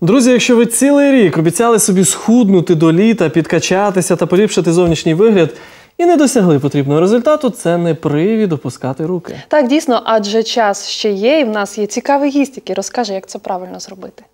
Друзі, якщо ви цілий рік обіцяли собі схуднути до літа, підкачатися та поліпшити зовнішній вигляд і не досягли потрібного результату, це не привід опускати руки. Так, дійсно, адже час ще є, і в нас є цікавий гість, який розкаже, як це правильно зробити.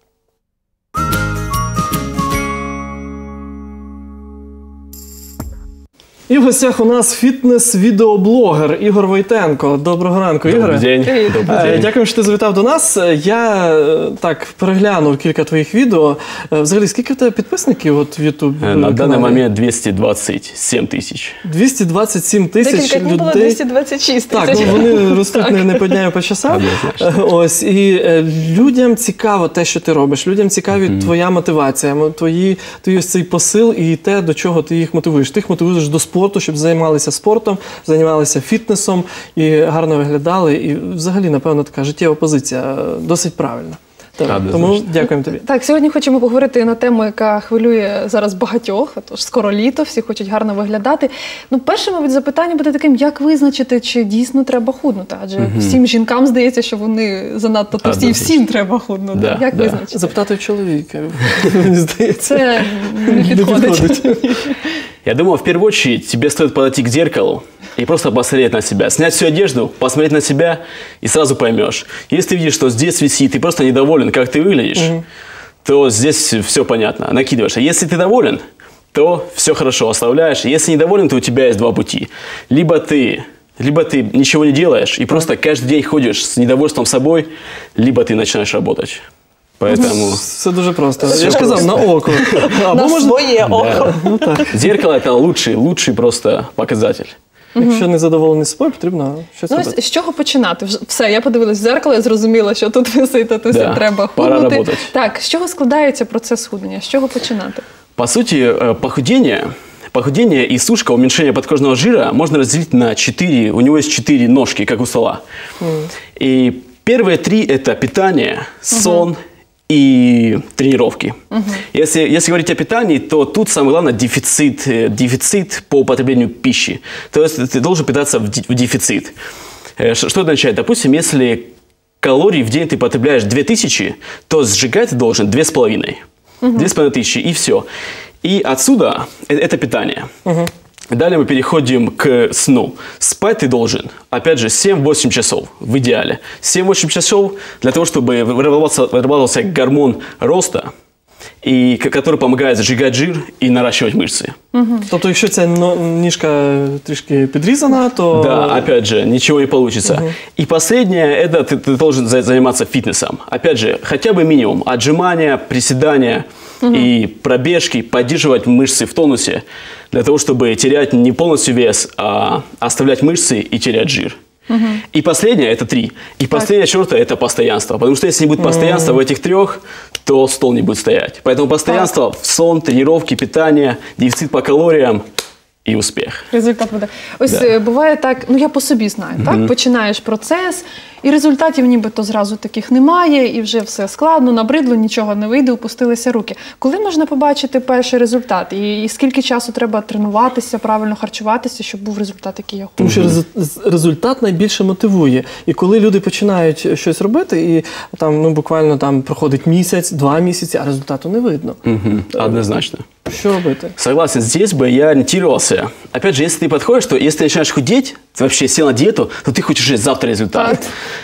І в гостях у нас фітнес-відеоблогер Ігор Войтенко. Доброго ранку, Ігоре. Добрый день. Привет. Добрый Е, день. Дякую, що ти завітав до нас. Е, Я е, так переглянув кілька твоїх відео. Е, Взагалі, скільки в тебе підписників от в YouTube? Э, На данный каналі? момент 227 тысяч. 227 тисяч Декілька днів було людей. 226 Так, тисяч. ну вони ростуть не, не по дня, а по часам. Однозначно. Е, Ось і е, людям цікаво те, що ти робиш. Людям цікаві твоя мотивація, мо- твої твій ось цей посил і те, до чого ти їх мотивуєш. Ти їх мотивуєш до спорту, щоб займалися спортом, займалися фітнесом і гарно виглядали. І взагалі, напевно, така життєва позиція е, досить правильна. Так. Тому дякуємо тобі. Так, сьогодні хочемо поговорити на тему, яка хвилює зараз багатьох. Тож скоро літо, всі хочуть гарно виглядати. Ну, перше, мабуть, запитання буде таким: як визначити, чи дійсно треба худнути? Адже всім жінкам здається, що вони занадто товсті, і всім треба худнути. Да, як да. визначити? Запитати в чоловіка, мені здається. Це Не підходить. Я думаю, в первую очередь тебе стоит подойти к зеркалу и просто посмотреть на себя. Снять всю одежду, посмотреть на себя и сразу поймешь. Если ты видишь, что здесь висит, ты просто недоволен, как ты выглядишь, то здесь все понятно, накидываешь. А если ты доволен, то все хорошо, оставляешь. Если недоволен, то у тебя есть два пути. Либо ты либо ты ничего не делаешь и просто каждый день ходишь с недовольством собой, либо ты начинаешь работать. Поэтому Все дуже просто. Я ж казав, на око. Або На можна, своє око. ну так. зеркало это лучший, лучший просто показатель. Якщо не задоволений собою, потрібно щось Ну, робити. ось з чого починати? Вже Все, я подивилась в зеркало, я зрозуміла, що тут висить, а тут Да, все треба пора худнути. работать. Так, з чого складається процес худнення? З чого починати? По сути, э, похудение, похудение и сушка, уменьшение подкожного жира можно разделить на четыре, у него есть четыре ножки, как у стола. И первые три – это питание, сон и тренировки. Если, если говорить о питании, то тут самое главное дефицит, э, дефицит по употреблению пищи. То есть ты должен питаться в, дефицит. Э, Что это означает? Допустим, если калорий в день ты потребляешь 2000, то сжигать ты должен 2500. Две с половиной тысячи, и все. И отсюда э- это питание. Далее мы переходим к сну. Спать ты должен, опять же, 7-8 часов в идеале. 7-8 часов для того, чтобы вырабатывался, вырабатывался гормон роста, и, к- который помогает сжигать жир и наращивать мышцы. Тобто, якщо ця но- ніжка трішки підрізана, то Да, опять же, ничего не получится. И последнее, это ты, ты должен за- заниматься фитнесом. Опять же, хотя бы минимум. Отжимания, приседания и пробежки, поддерживать мышцы в тонусе, для того, чтобы терять не полностью вес, а оставлять мышцы и терять жир. И последнее, это три. И последняя черта – это постоянство. Потому что если не будет постоянства в этих трех, то стол не будет стоять. Поэтому постоянство в сон, тренировки, питание, дефицит по калориям и успех. Результат буде. Ось Да. е, буває так, ну я по собі знаю, так? Починаєш процес, і результатів нібито зразу таких немає, і вже все складно, набридло, нічого не вийде, опустилися руки. Коли можна побачити перший результат? І, і скільки часу треба тренуватися, правильно харчуватися, щоб був результат, який я хочу? Тому що резу- результат найбільше мотивує. І коли люди починають щось робити, і там ну буквально там проходить місяць, два місяці, а результату не видно. Мгм, Однозначно. Що робити? Согласен, здесь бы я ориентировался. Опять же, если ты подходишь, то если ты начинаешь худеть, ты вообще сел на диету, то ты хочешь уже завтра результат. Так.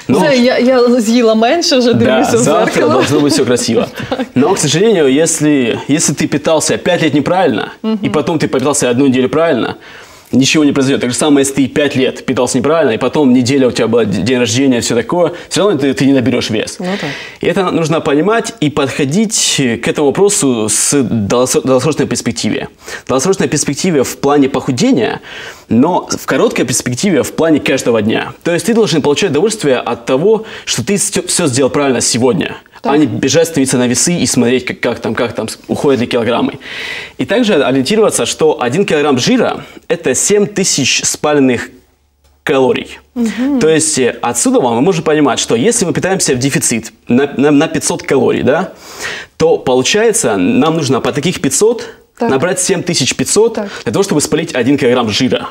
Но- Все, я, я з'їла менше, вже да, дивлюся в завтра зеркало. должно быть все красиво. Но, к сожалению, если, если ты питался 5 лет неправильно, и потом ты попитался одну неделю правильно, ничего не произойдет. Так же самое, если ты 5 лет питался неправильно, и потом неделя у тебя была день рождения, все такое, все равно ты, ты не наберешь вес. Ну так. И это нужно понимать и подходить к этому вопросу с долгосро- долгосрочной перспективе. Долгосрочной перспективе в плане похудения, но в короткой перспективе в плане каждого дня. То есть ты должен получать удовольствие от того, что ты все сделал правильно сегодня, Так. а не бежать становиться на весы и смотреть, как, как там, как там уходят ли килограммы. И также ориентироваться, что 1 килограмм жира – это 7 тысяч спаленных калорий. То есть э, отсюда вам мы можем понимать, что если мы питаемся в дефицит на, на, на 500 калорий, да, то получается нам нужно по таких 500 Так. набрать 7500 Так. для того, чтобы спалить 1 килограмм жира.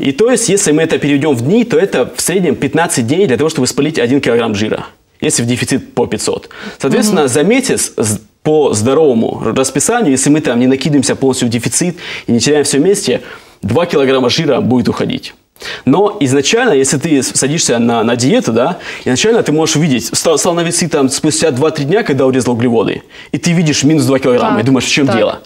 И то есть, если мы это переведем в дни, то это в среднем 15 дней для того, чтобы спалить 1 килограмм жира. если в дефицит по 500. Соответственно, за месяц по здоровому расписанию, если мы там не накидываемся полностью в дефицит и не теряем все вместе, 2 килограмма жира будет уходить. Но изначально, если ты садишься на, на диету, да, изначально ты можешь увидеть, стал, стал на весы там спустя 2-3 дня, когда урезал углеводы, и ты видишь минус 2 килограмма, Так, и думаешь, в чем так. дело?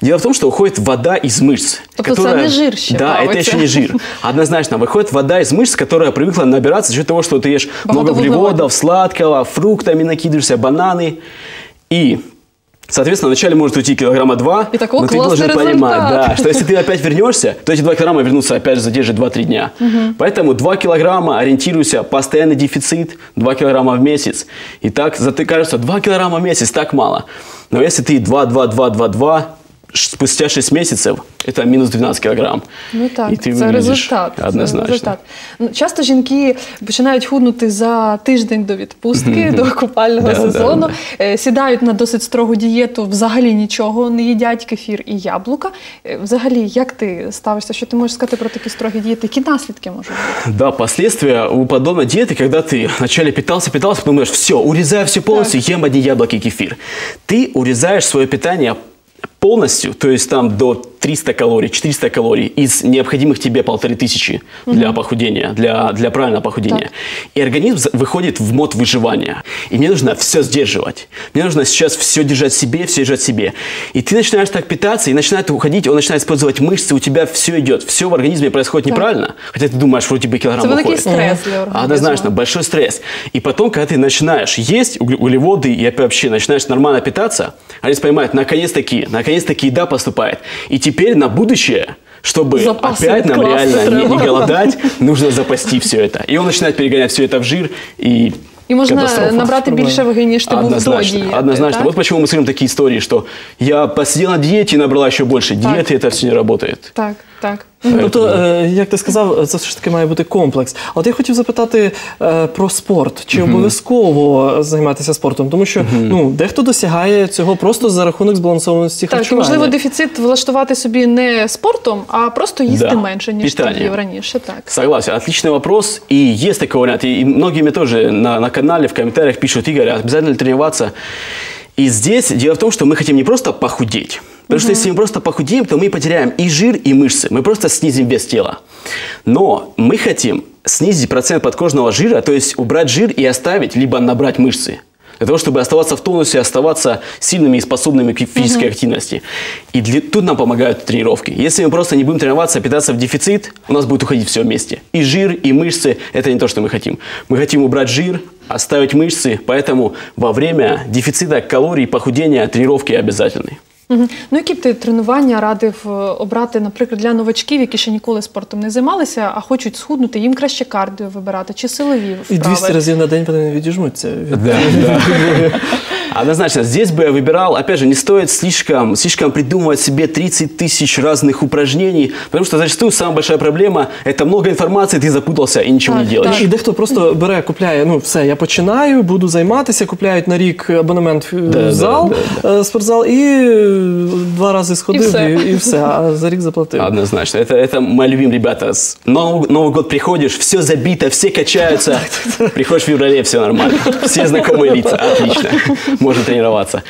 Дело в том, что уходит вода из мышц. Це не жир ще Да, это еще не жир. Однозначно, выходит вода из мышц, которая привыкла набираться за счет того, что ты ешь много углеводов, сладкого, фруктами накидываешься, бананы. И Соответственно, вначале может уйти килограмма два, И такой но ты должен понимать, результат. да, что если ты опять вернешься, то эти 2 килограмма вернутся опять же за те же 2-3 дня. Поэтому 2 килограмма, ориентируйся, постоянный дефицит, 2 килограмма в месяц. И так, за- ты кажется, 2 килограмма в месяц, так мало. Но если ты 2-2-2-2-2, спустя 6 месяцев, это минус 12 килограмм. Ну так, И ты це выглядишь результат. Це Однозначно. результат. Ну, Часто жінки починають худнути за тиждень до відпустки, до купального Да, да, сезону, е, сідають на досить строгу дієту, взагалі нічого не їдять, кефір і яблука. Е, Взагалі, як ти ставишся? Що ти можеш сказати про такі строгі дієти? Які наслідки можуть бути? Да, последствия у подобной диеты, когда ты вначале питался, питался, потом думаешь, все, урезаю все полностью, ем одни яблоки и кефир. Ты урезаешь свое питание полностью, то есть там до 300 калорий, 400 калорий из необходимых тебе полторы тысячи для похудения, для, для правильного похудения. Так. И организм выходит в мод выживания. И мне нужно все сдерживать. Мне нужно сейчас все держать себе, все держать себе. И ты начинаешь так питаться, и начинает уходить, он начинает использовать мышцы, у тебя все идет, все в организме происходит неправильно. Хотя ты думаешь, вроде бы килограмм великий уходит. стресс для организма. Однозначно, большой стресс. И потом, когда ты начинаешь есть угле- углеводы и вообще начинаешь нормально питаться, организм понимает, наконец-таки, наконец-таки еда поступает. И теперь на будущее чтобы Запасы опять нам классы реально не, не треба. голодать, нужно запасти все это. И он начинает перегонять все это в жир и І можна катастрофа. набрати більше ваги, ніж ти був до Однозначно, дієти. однозначно. так? Вот почему мы смотрим такие истории, что я посидел на диете и набрала еще больше. Диеты это все не работает. Так, Так. Тобто, е, як ти сказав, це все ж таки має бути комплекс. А От я хотів запитати е, про спорт. Чи обов'язково займатися спортом? Тому що ну, дехто досягає цього просто за рахунок збалансованості Так, можливо, дефіцит влаштувати собі не спортом, а просто їсти Да. менше, ніж їв раніше. Так. Согласен, отличный вопрос. И есть такой вариант. И многие мне тоже на, на канале, в комментариях пишут, Игорь, обязательно тренироваться. И здесь дело в том, что мы хотим не просто похудеть. Потому что если мы просто похудеем, то мы потеряем и жир, и мышцы. Мы просто снизим вес тела. Но мы хотим снизить процент подкожного жира, то есть убрать жир и оставить, либо набрать мышцы. Для того, чтобы оставаться в тонусе, оставаться сильными и способными к физической активности. И для- тут нам помогают тренировки. Если мы просто не будем тренироваться, а питаться в дефицит, у нас будет уходить все вместе. И жир, и мышцы – это не то, что мы хотим. Мы хотим убрать жир, оставить мышцы, поэтому во время дефицита калорий, похудения, тренировки обязательны. Ну, які б ти тренування радив е, обрати, наприклад, для новачків, які ще ніколи спортом не займалися, а хочуть схуднути, їм краще кардіо вибирати чи силові І 200 разів на день вони відіжмуться. від- Да, да. Однозначно, здесь бы я выбирал, опять же, не стоит слишком, слишком придумывать себе 30 тысяч разных упражнений, потому что зачастую самая большая проблема – это много информации, ты запутался и ничего Так, не делаешь. І дехто просто бере, купляє, ну все, я починаю, буду займатися, купляють на рік абонемент в Да, в зал, да, е, спортзал, і е, два рази сходив, і все. і, все, а за рік заплатив. Однозначно. Это, это мои любимые ребята. С Новый, Новый год приходишь, все забито, все качаются. Приходишь в феврале, все нормально. Все знакомые лица. Отлично. Можно тренироваться.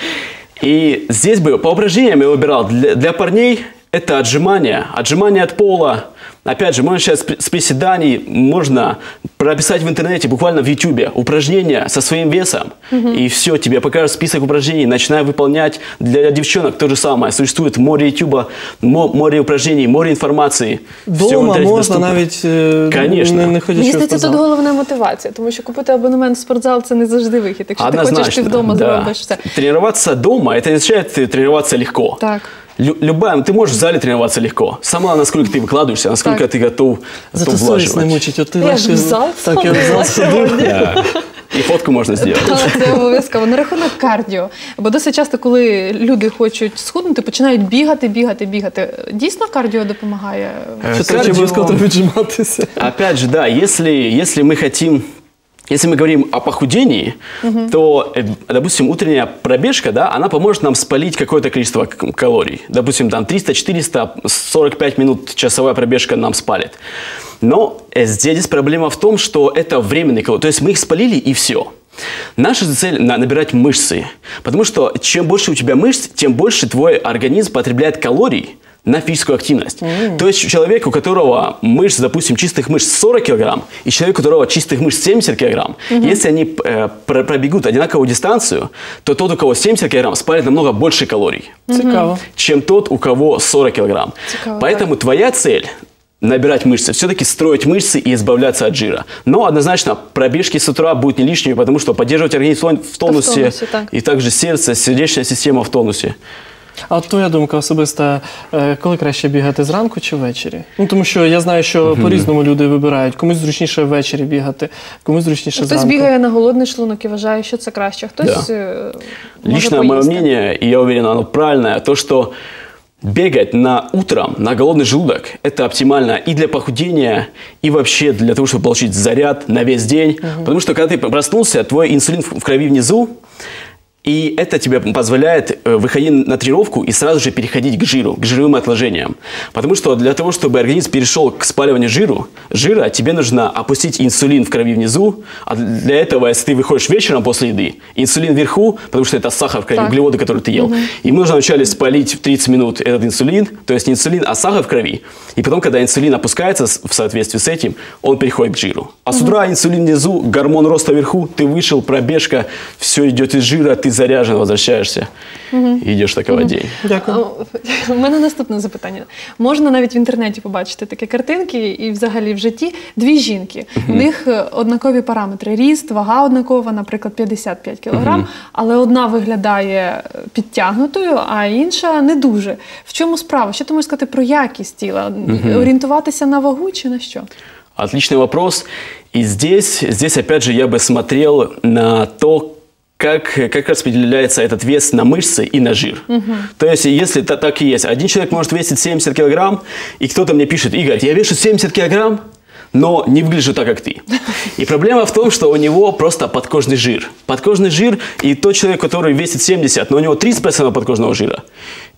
И здесь бы по упражнениям я выбирал. Для, для парней это отжимания. Отжимания от пола. Опять же, можно сейчас с при- с приседаний, можно прописать в интернете, буквально в YouTube, упражнения со своим весом. И все, тебе покажут список упражнений, начинай выполнять. Для девчонок то же самое. Существует море YouTube, мо- море упражнений, море информации. Всё в Дома интернете можна доступно. навіть е, Конечно. не, не ходячи Мені в здається, тут спортзал. головна мотивація, тому що купити абонемент в спортзал це не завжди вихід. Якщо ти хочеш, ти вдома да. зробиш все. Тренироваться дома, это не означает э, тренироваться легко. Так. Лю- любая, ты можешь в зале тренироваться легко. Сама, насколько ты выкладываешься, насколько Так. ты готов, Зато готов совість не влаживать. мучить. От ти Я ж в зал так, я в зал сходила сходив. Да. И фотку можно сделать. Це обов'язково. На рахунок кардіо. Бо досить часто, коли люди хочуть схуднути, починають бігати, бігати, бігати. Дійсно, кардіо допомагає. Э, Чи тричі кардио- обов'язково треба віджиматися? Опять же, да, если, если мы хотим, если мы говорим о похудении, то, э, допустим, утренняя пробежка, да, она поможет нам спалить какое-то количество калорий. Допустим, там 300-400, 45 минут часовая пробежка нам спалит. Но э, здесь проблема в том, что это временный калорий. То есть мы их спалили и все. Наша цель на- набирать мышцы, потому что чем больше у тебя мышц, тем больше твой организм потребляет калорий на физическую активность. То есть человек, у которого мышц, допустим, чистых мышц 40 килограмм, и человек, у которого чистых мышц 70 килограмм, если они э, про- пробегут одинаковую дистанцию, то тот, у кого 70 килограмм, спалит намного больше калорий Цікаво. чем тот, у кого 40 килограмм. Цікаво, Поэтому твоя цель набирать мышцы, все-таки строить мышцы и избавляться от жира. Но однозначно пробежки с утра будут не лишними, потому что поддерживать организм в тон- в тонусе, тонусе, так. и также сердце, сердечная система в тонусе. А от твоя думка особиста, е, коли краще бігати зранку чи ввечері? Ну тому що я знаю, що по-різному люди вибирають. Комусь зручніше ввечері бігати, комусь зручніше Хтось зранку. бігає на голодний шлунок і вважає, що це краще. Хтось е, може Лично мое поїсти. мнение, и я уверен, оно правильное, то, что бегать на утром, на голодный желудок, это оптимально и для похудения, и вообще для того, чтобы получить заряд на весь день. Потому что когда ты проснулся, твой инсулин в в крови внизу, и это тебе позволяет э, выходить на тренировку и сразу же переходить к жиру, к жировым отложениям. Потому что для того, чтобы организм перешел к спаливанию жиру, жира, тебе нужно опустить инсулин в крови внизу. А для этого, если ты выходишь вечером после еды, инсулин вверху, потому что это сахар в крови, Так. углеводы, которые ты ел. Им нужно вначале спалить в 30 минут этот инсулин, то есть не инсулин, а сахар в крови. И потом, когда инсулин опускается в соответствии с этим, он переходит к жиру. А с утра инсулин внизу, гормон роста вверху, ты вышел, пробежка, все идет из жира, ты заряжен, возвращаешься, и идешь такой день. Дякую. У мене наступне запитання. Можна навіть в інтернеті побачити такі картинки, і взагалі в житті дві жінки. В них е, однакові параметри: ріст, вага однакова, наприклад, 55 кг, але одна виглядає е, підтягнутою, а інша не дуже. В чому справа? Що ти можеш сказати про якість тіла? Орієнтуватися на вагу чи на що? Отличный вопрос. И здесь, здесь опять же, я бы смотрел на то, как, как распределяется этот вес на мышцы и на жир. То есть, если та- так и есть, один человек может весить 70 килограмм, и кто-то мне пишет, Игорь, я вешу 70 килограмм, но не выгляжу так, как ты. И проблема в том, что у него просто подкожный жир. Подкожный жир, и тот человек, который весит 70, но у него 30% подкожного жира.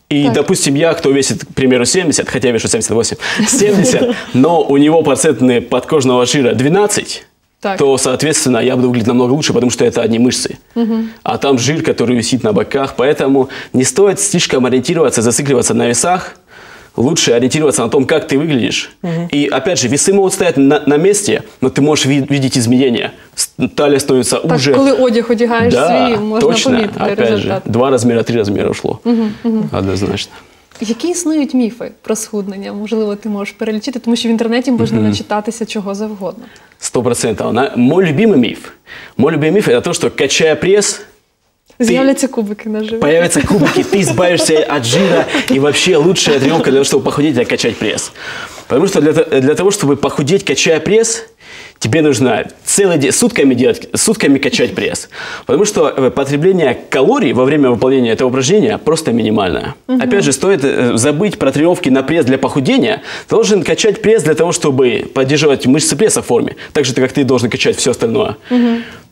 И, Так. допустим, я, кто весит, к примеру, 70, хотя я вешу 78, 70, но у него процентные подкожного жира 12, Так. то, соответственно, я буду выглядеть намного лучше, потому что это одни мышцы. А там жир, который висит на боках. Поэтому не стоит слишком ориентироваться, зацикливаться на весах. Лучше ориентироваться на том, как ты выглядишь. И, опять же, весы могут стоять на, на месте, но ты можешь ви- видеть изменения. С- Талия становится Так, уже... коли одяг одягаєш да, свій, можна точно. помітити Опять результат. же, два размера, три размера ушло. Однозначно. Які існують міфи про схуднення? Можливо, ти можеш перелічити, тому що в інтернеті можна начитатися чого завгодно. Сто процентов. На- Мой любимый миф. Мой любимый миф – это то, что качая пресс, З'являться кубики на животі. появятся кубики, ты избавишься от жира, и вообще лучшая тренировка для того, чтобы похудеть, это качать пресс. Потому что для, то- для того, чтобы похудеть, качая пресс, тебе нужно целый день, сутками делать, сутками качать пресс. Потому что э, потребление калорий во время выполнения этого упражнения просто минимальное. Опять же, стоит э, забыть про тренировки на пресс для похудения. Ты должен качать пресс для того, чтобы поддерживать мышцы пресса в форме. Так же, как ты должен качать все остальное.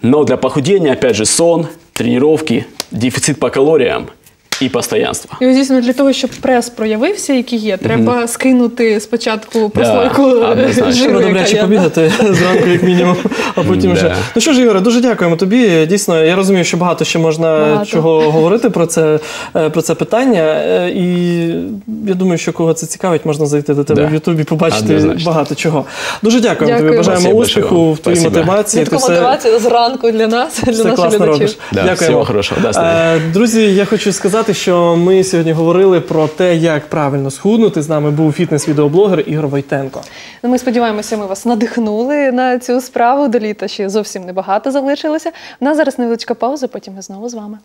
Но для похудения, опять же, сон, тренировки, дефицит по калориям и постоянство. І ось дійсно для того, щоб прес проявився, який є, треба скинути спочатку прослойку однозначно. жиру, добряче побігати зранку, як мінімум, а потім Да. вже. Ну що ж, Ігоре, дуже дякуємо тобі. Дійсно, я розумію, що багато ще можна Багато. чого говорити про це, е, про це питання. Е, І я думаю, що кого це цікавить, можна зайти до тебе Да. в Ютубі, побачити Однозначно. багато чого. Дуже дякуємо Дякую. тобі. Бажаємо Спасибо успіху в твоїй мотивації. Ти все- мотивація зранку для нас, для наших глядачів. Дякуємо. Да, Станислав. Е, Друзі, я хочу сказати, що ми сьогодні говорили про те, як правильно схуднути. З нами був фітнес-відеоблогер Ігор Войтенко. Ну, Ми сподіваємося, ми вас надихнули на цю справу. До літа ще зовсім небагато залишилося. У нас зараз невеличка пауза, потім ми знову з вами.